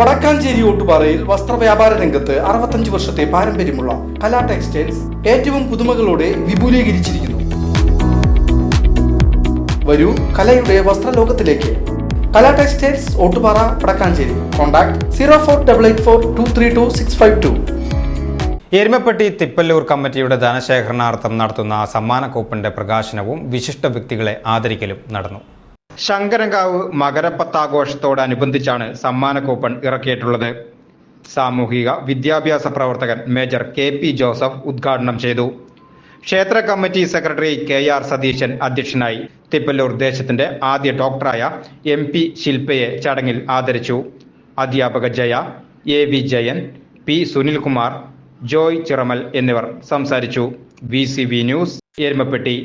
വടക്കാഞ്ചേരി ഓട്ടുപാറയിൽ വസ്ത്രവ്യാപാര രംഗത്ത് അറുപത്തഞ്ച് വർഷത്തെ പാരമ്പര്യമുള്ള കലാ ടെക്സ്റ്റൈൽസ് ഏറ്റവും പുതുമകളോടെ വിപുലീകരിച്ചിരിക്കുന്നു. വരൂ കലയുടെ വസ്ത്രലോകത്തിലേക്ക്. Kala textiles Ottupara Vadakkanchery. Contact zero four double eight four two three two six five two. Erumapetty Thippallur കമ്മിറ്റിയുടെ ധനശേഖരണാർത്ഥം നടത്തുന്ന സമ്മാന പ്രകാശനവും വിശിഷ്ട വ്യക്തികളെ ആദരിക്കലും നടന്നു. ശങ്കരങ്കാവ് മകരപ്പത്താഘോഷത്തോടനുബന്ധിച്ചാണ് സമ്മാന കൂപ്പൺ ഇറക്കിയിട്ടുള്ളത്. സാമൂഹിക വിദ്യാഭ്യാസ പ്രവർത്തകൻ മേജർ കെ പി ജോസഫ് ഉദ്ഘാടനം ചെയ്തു. ക്ഷേത്ര committee secretary K R Satheesan അധ്യക്ഷനായി തിപ്പല്ലൂർ ദേശത്തിന്റെ ആദ്യ ഡോക്ടറായ എം പി ശില്പയെ ചടങ്ങിൽ ആദരിച്ചു. അധ്യാപക Jaya A V Jayan P Sunilkumar Joy Chiramal എന്നിവർ സംസാരിച്ചു. V C V news Erumapetty.